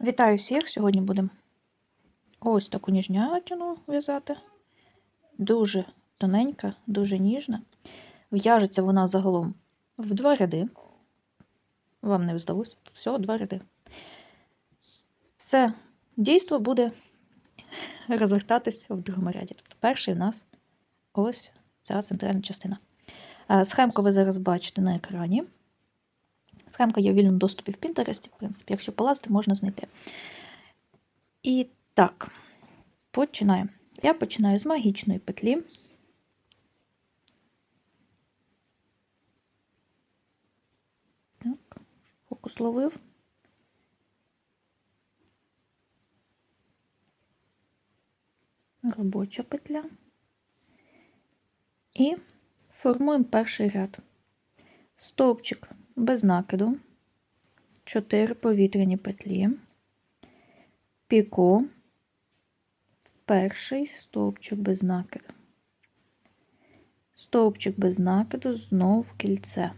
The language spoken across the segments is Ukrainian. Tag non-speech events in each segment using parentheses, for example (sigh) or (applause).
Вітаю всіх! Сьогодні будемо ось таку ніжнятину в'язати. Дуже тоненька, дуже ніжна. В'яжеться вона загалом в два ряди. Вам не здалось? Всього два ряди. Все дійство буде (laughs) розвертатись в другому ряді. Тобто перший у нас ось ця центральна частина. Е, Схемку ви зараз бачите на екрані. Схемка є в вільному доступі в Pinterest, в принципі, якщо полазити, можна знайти. І так, починаємо. Я починаю з магічної петлі. Так, фокус ловив. Робоча петля. І формуємо перший ряд. Стовпчик без накиду, 4 повітряні петлі, піко, перший стовпчик без накиду, стовпчик без накиду, знов в кільце.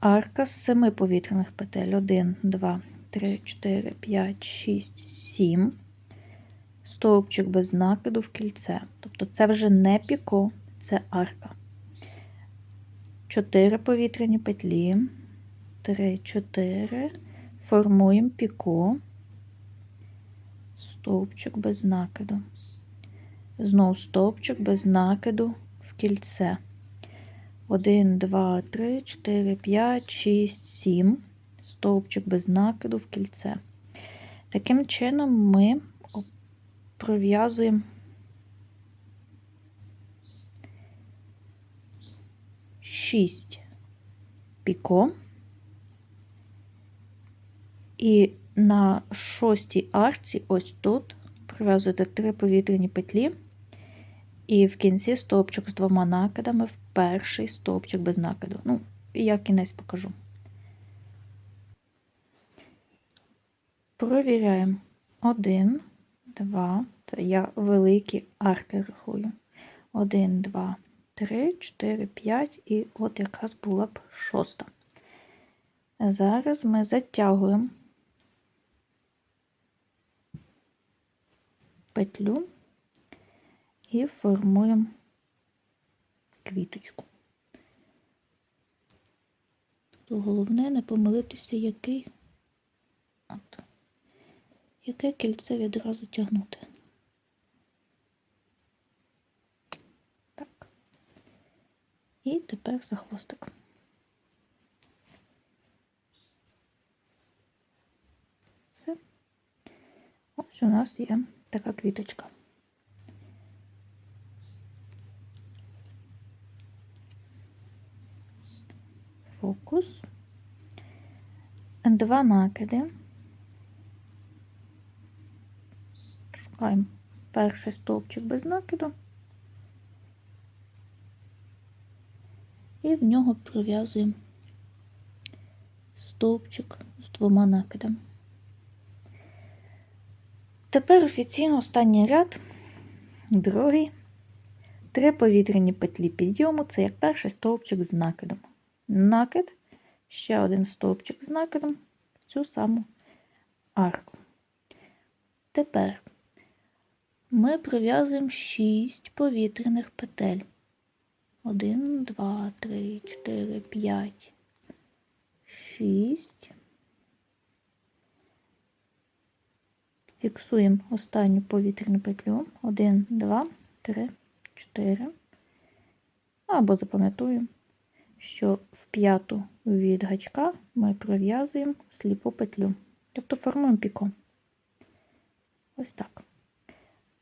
Арка з 7 повітряних петель. 1, 2, 3, 4, 5, 6, 7. Стовпчик без накиду в кільце. Тобто це вже не піко, це арка. 4 повітряні петлі, 3, 4, формуємо піко, стовпчик без накиду. Знов стовпчик без накиду в кільце. 1, 2, 3, 4, 5, 6, 7. Стовпчик без накиду в кільце. Таким чином ми пров'язуємо шість піко. І на шостій арці, ось тут, пров'язуєте три повітряні петлі, і в кінці стовпчик з двома накидами в перший стовпчик без накиду. Ну, я кінець покажу. Провіряємо один, два, це я великі арки рахую. Один, два, 3, 4, 5 і от якраз була б шоста. Зараз ми затягуємо петлю і формуємо квіточку. То головне не помилитися, який от, яке кільце відразу тягнути. І тепер за хвостик. Все. Ось у нас є така квіточка. Фокус. Два накиди. Шукаємо перший стовпчик без накиду. І в нього пров'язуємо стовпчик з двома накидами. Тепер офіційно останній ряд, другий, три повітряні петлі підйому це як перший стовпчик з накидом. Накид, ще один стовпчик з накидом в цю саму арку. Тепер ми пров'язуємо 6 повітряних петель. 1, 2, 3, 4, 5, 6. Фіксуємо останню повітряну петлю. 1, 2, 3, 4. Або запам'ятуємо, що в п'яту від гачка ми пров'язуємо сліпу петлю. Тобто формуємо піко. Ось так.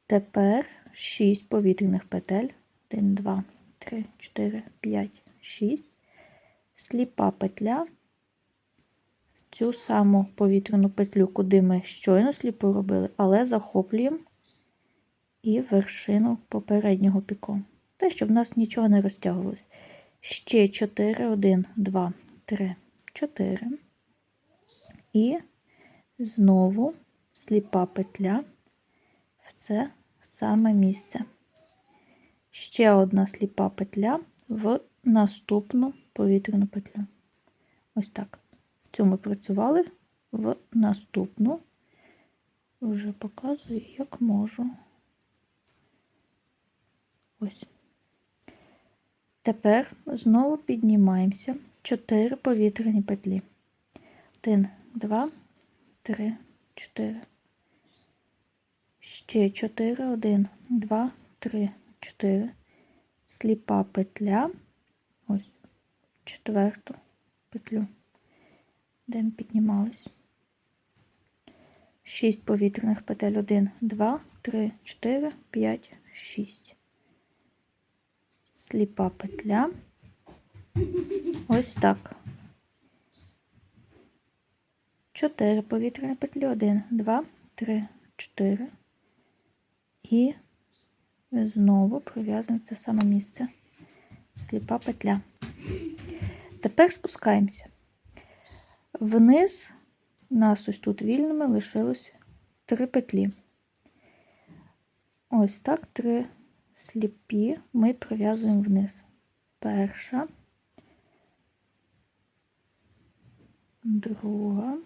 Тепер 6 повітряних петель. 1, 2, 3, 4, 5, 6, сліпа петля в цю саму повітряну петлю, куди ми щойно сліпу робили, але захоплюємо і вершину попереднього піку. Те, щоб в нас нічого не розтягувалось. Ще 4, 1, 2, 3, 4. І знову сліпа петля в це саме місце ще одна сліпа петля в наступну повітряну петлю. Ось так. В ми працювали в наступну. Вже показую, як можу. Ось. Тепер знову піднімаємося. 4 повітряні петлі. 1, 2, 3, 4. Ще 4, 1, 2, 3, 4. Сліпа петля. Ось четверту петлю, де ми піднімались. 6 повітряних петель. 1, 2, 3, 4, 5, 6. Сліпа петля. Ось так. 4 повітряні петлі. 1, 2, 3, 4. І знову пров'язуємо це саме місце. Сліпа петля. Тепер спускаємося. Вниз у нас ось тут вільними лишилось 3 петлі. Ось так, 3 сліпі ми пров'язуємо вниз. Перша, друга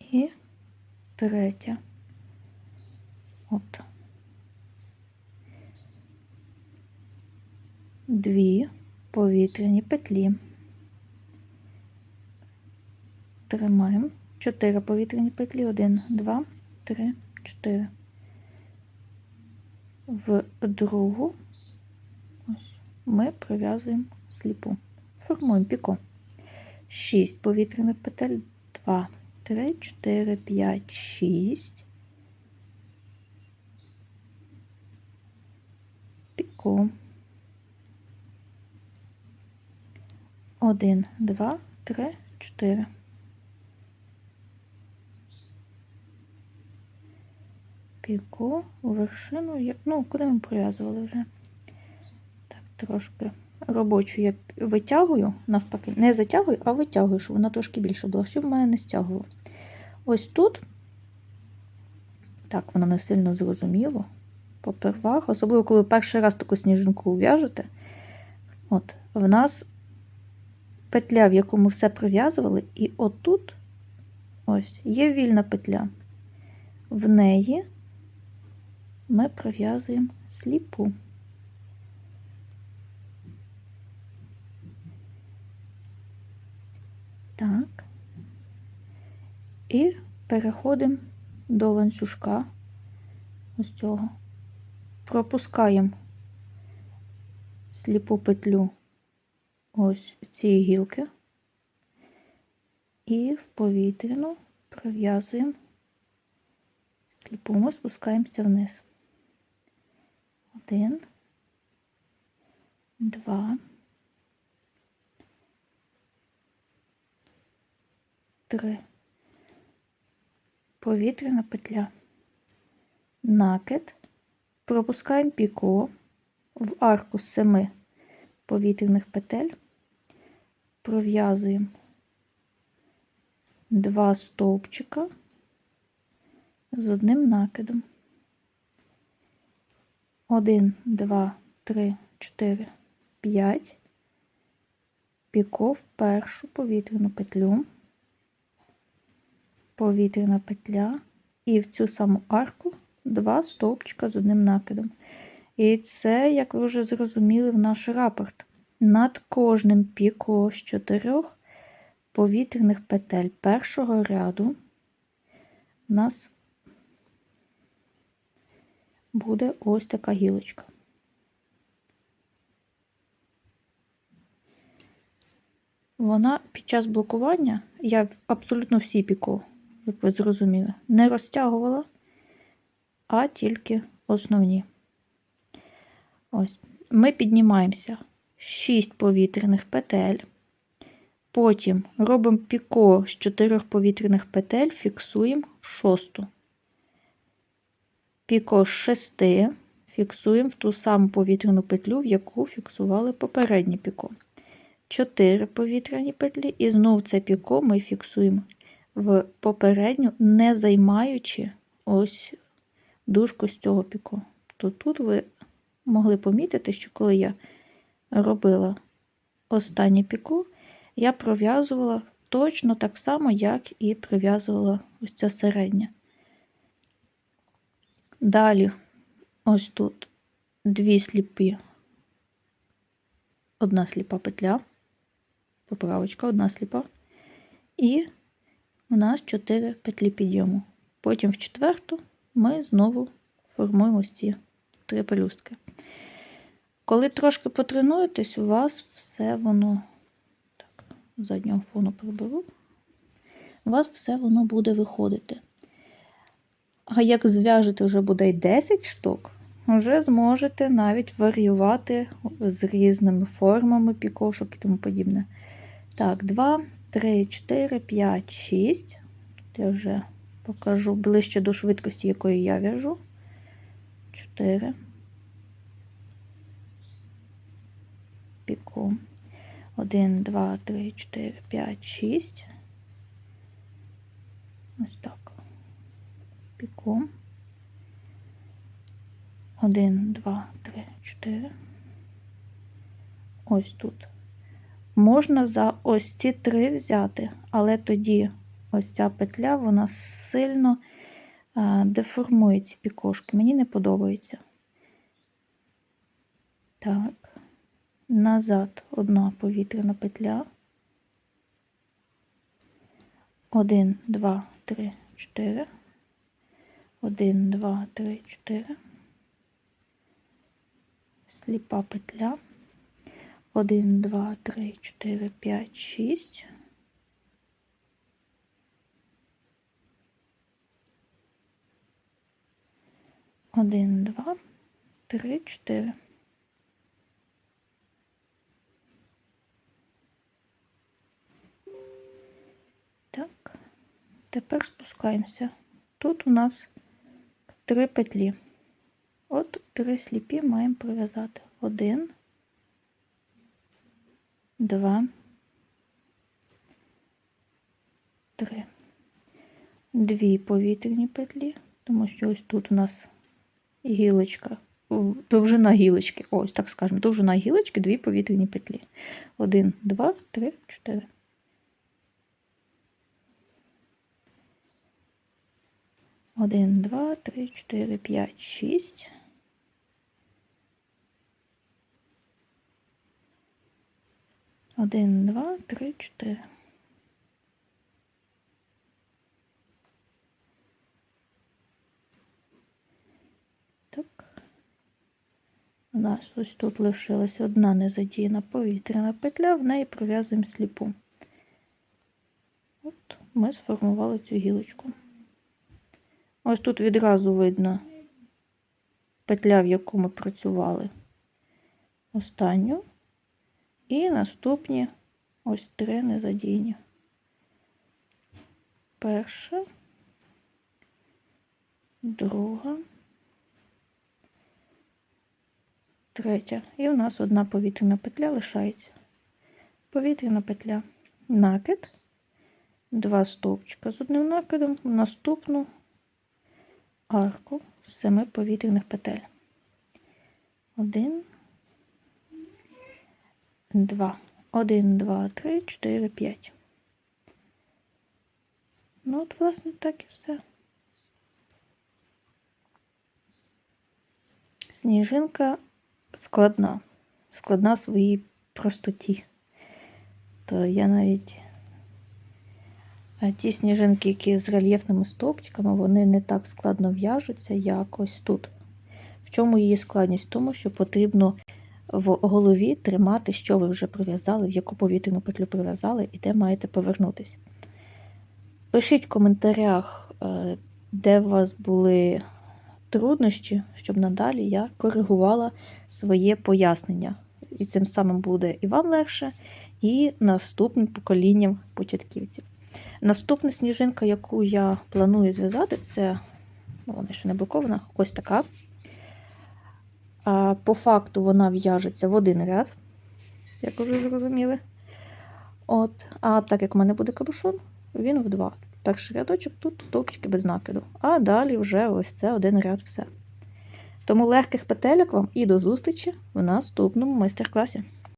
і третя. От. Дві повітряні петлі. Тримаємо чотири повітряні петлі, 1, 2, 3, 4. В другу ось, ми прив'язуємо сліпу. Формуємо піко. шість повітряних петель, 2, 3, 4, 5, 6. рядку. 1, 2, 3, 4. Піку у вершину, ну, куди ми пров'язували вже. Так, трошки робочу я витягую, навпаки, не затягую, а витягую, щоб вона трошки більше була, щоб мене не стягувало. Ось тут, так, воно не сильно зрозуміло. Попервах, особливо, коли перший раз таку сніжинку в'яжете, от, в нас петля, в яку ми все прив'язували, і отут ось є вільна петля. В неї ми прив'язуємо сліпу. Так. І переходимо до ланцюжка ось цього. Пропускаємо сліпу петлю ось цієї гілки і в повітряну пров'язуємо сліпу, ми спускаємося вниз. Один, два, три. Повітряна петля. Накид. Пропускаємо піко в арку з семи повітряних петель. Пров'язуємо два стовпчика з одним накидом. Один, два, три, чотири, п'ять. Піко в першу повітряну петлю, повітряна петля, і в цю саму арку два стовпчика з одним накидом. І це, як ви вже зрозуміли, в наш рапорт. Над кожним піко з чотирьох повітряних петель першого ряду у нас буде ось така гілочка. Вона під час блокування, я абсолютно всі піко, як ви зрозуміли, не розтягувала, а тільки основні. Ось. Ми піднімаємося 6 повітряних петель. Потім робимо піко з 4 повітряних петель, фіксуємо шосту. Піко з 6 фіксуємо в ту саму повітряну петлю, в яку фіксували попереднє піко. 4 повітряні петлі, і знову це піко ми фіксуємо в попередню, не займаючи ось дужку з цього піко. То тут ви могли помітити, що коли я робила останнє піко, я пров'язувала точно так само, як і пров'язувала ось ця середня. Далі, ось тут дві сліпі, одна сліпа петля, поправочка, одна сліпа, і у нас 4 петлі підйому. Потім в четверту ми знову формуємо ось ці три пелюстки. Коли трошки потренуєтесь, у вас все воно, так, заднього фону приберу, у вас все воно буде виходити. А як зв'яжете вже буде 10 штук, вже зможете навіть варіювати з різними формами пікошок і тому подібне. Так, 2, 3, 4, 5, 6. Тут я вже покажу ближче до швидкості, якої я в'яжу. 4. Піку. 1, 2, 3, 4, 5, 6. Ось так. Піку. 1, 2, 3, 4. Ось тут. Можна за ось ці три взяти, але тоді ось ця петля, вона сильно деформує ці пікошки. Мені не подобається. Так, назад одна повітряна петля. 1, 2, 3, 4. 1, 2, 3, 4. Сліпа петля. 1, 2, 3, 4, 5, 6. Один, два, три, чотири. Так, тепер спускаємося. Тут у нас три петлі. От три сліпі маємо пров'язати. Один, два, три. Дві повітряні петлі, тому що ось тут у нас гілочка, довжина гілочки, ось так скажемо, довжина гілочки, дві повітряні петлі. Один, два, три, чотири. Один, два, три, чотири, п'ять, шість. Один, два, три, чотири. Так. У нас ось тут лишилась одна незадіяна повітряна петля, в неї пров'язуємо сліпу. От ми сформували цю гілочку. Ось тут відразу видно петля, в яку ми працювали останню. І наступні ось три незадійні. Перша, друга, третя. І у нас одна повітряна петля лишається. Повітряна петля, накид, два стовпчика з одним накидом, наступну арку з семи повітряних петель. Один, два. Один, два, три, чотири, п'ять. Ну, от, власне, так і все. Сніжинка складна, складна в своїй простоті. То я навіть ті сніжинки, які з рельєфними стовпчиками, вони не так складно в'яжуться, як ось тут. В чому її складність? Тому, що потрібно в голові тримати, що ви вже прив'язали, в яку повітряну петлю прив'язали і де маєте повернутися. Пишіть в коментарях, е, де у вас були труднощі, щоб надалі я коригувала своє пояснення. І цим самим буде і вам легше, і наступним поколінням початківців. Наступна сніжинка, яку я планую зв'язати, це ну, вона ще не блокована, ось така. А, По факту вона в'яжеться в один ряд, як вже зрозуміли. От, А так як в мене буде кабушон, він в два. Перший рядочок тут стовпчики без накиду. А далі вже ось це один ряд все. Тому легких петельок вам і до зустрічі в наступному майстер-класі.